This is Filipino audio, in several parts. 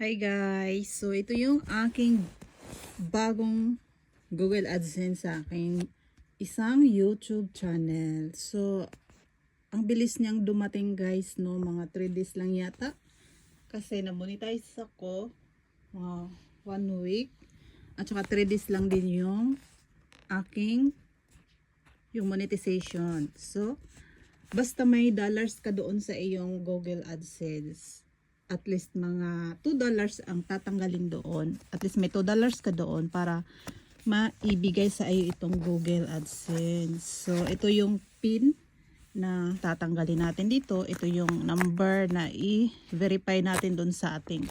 Hi guys! So ito yung aking bagong Google AdSense sa aking isang YouTube channel. So ang bilis niyang dumating guys no, mga 3 days lang yata. Kasi na-monetize ako mga 1 week. At saka 3 days lang din yung aking yung monetization. So basta may dollars ka doon sa iyong Google AdSense at least mga 2 dollars ang tatanggalin doon. At least may 2 dollars ka doon para maibigay sa iyo itong Google AdSense. So, ito yung pin na tatanggalin natin dito. Ito yung number na i-verify natin doon sa ating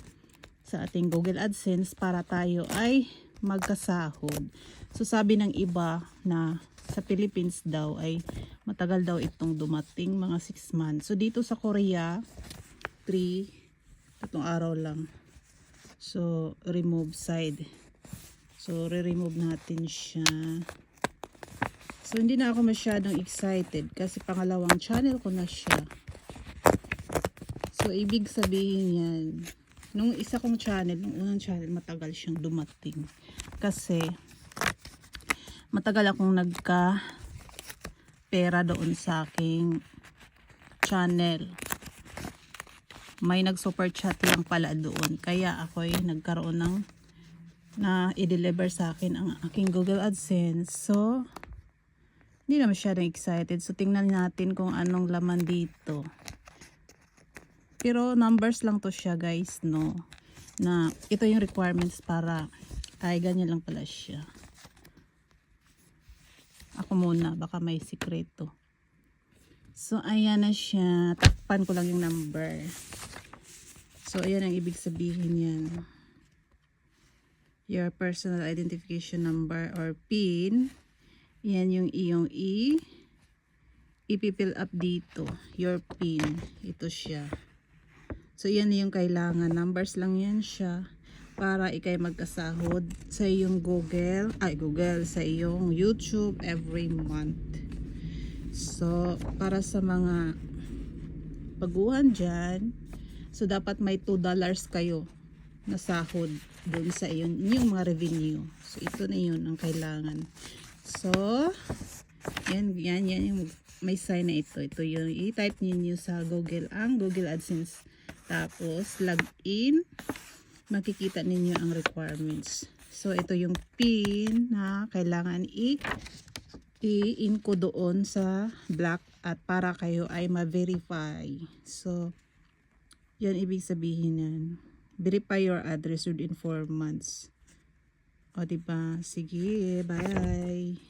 sa ating Google AdSense para tayo ay magkasahod. So, sabi ng iba na sa Philippines daw ay matagal daw itong dumating mga 6 months. So, dito sa Korea, 3 tatlong araw lang. So, remove side. So, re-remove natin siya. So, hindi na ako masyadong excited kasi pangalawang channel ko na siya. So, ibig sabihin yan, nung isa kong channel, nung unang channel, matagal siyang dumating. Kasi, matagal akong nagka pera doon sa aking channel may nag super chat lang pala doon. Kaya ako ay nagkaroon ng na i-deliver sa akin ang aking Google AdSense. So hindi na masyadong excited. So tingnan natin kung anong laman dito. Pero numbers lang to siya guys no? Na ito yung requirements para ay ganyan lang pala siya. Ako muna baka may sikreto so ayan na siya. Takpan ko lang yung number So, ayan ang ibig sabihin yan. Your personal identification number or PIN. Yan yung iyong i. Ipipill up dito. Your PIN. Ito siya. So, yan yung kailangan. Numbers lang yan siya. Para ikay magkasahod sa iyong Google. Ay, Google. Sa iyong YouTube every month. So, para sa mga baguhan dyan, So, dapat may 2 dollars kayo na sahod doon sa iyon, inyong mga revenue. So, ito na yun ang kailangan. So, yan, yan, yan yung may sign na ito. Ito yung i-type niyo sa Google ang Google AdSense. Tapos, log in. Makikita ninyo ang requirements. So, ito yung PIN na kailangan i- i-in doon sa black at para kayo ay ma-verify. So, yan ibig sabihin yan. Verify your address within 4 months. O, diba? Sige, bye!